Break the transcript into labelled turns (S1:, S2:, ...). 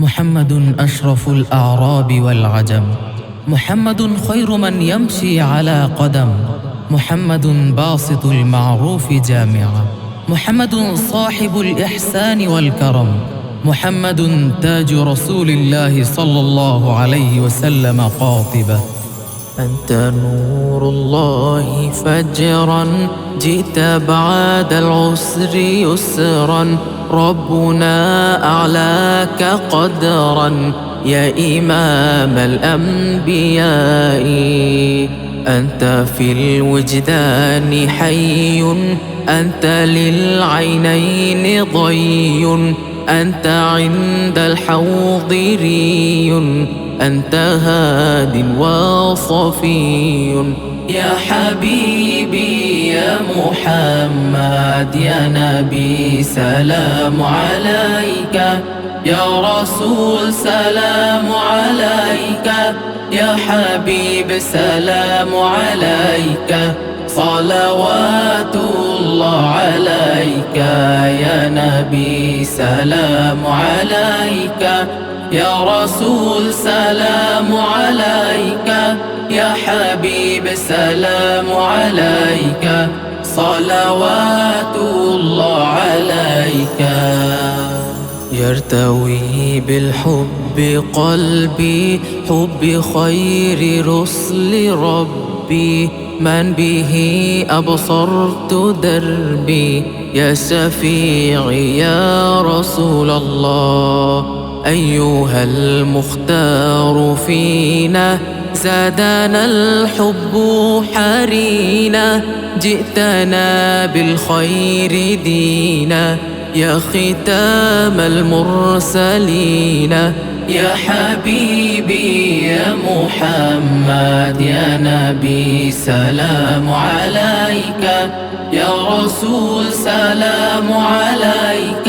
S1: محمد أشرف الأعراب والعجم. محمد خير من يمشي على قدم. محمد باسط المعروف جامعا. محمد صاحب الإحسان والكرم. محمد تاج رسول الله صلى الله عليه وسلم قاطبة أنت نور الله فجرا جئت بعد العسر يسرا. ربنا أعلاك قدرا يا إمام الأنبياء. أنت في الوجدان حي أنت للعينين ضي. أنت عند الحوض ري. أنت هاد وصفي. يا حبيبي يا محمد يا نبي سلام عليك. يا رسول سلام عليك. يا حبيب سلام عليك. صلوات الله عليك. يا نبي سلام عليك. يا رسول سلام عليك يا حبيب سلام عليك صلوات الله عليك. يرتوي بالحب قلبي حب خير رسل ربي. من به أبصرت دربي يا شفيعي يا رسول الله. أيها المختار فينا زادنا الحب حرينا جئتنا بالخير دينا. يا ختام المرسلين يا حبيبي يا محمد يا نبي سلام عليك. يا رسول سلام عليك.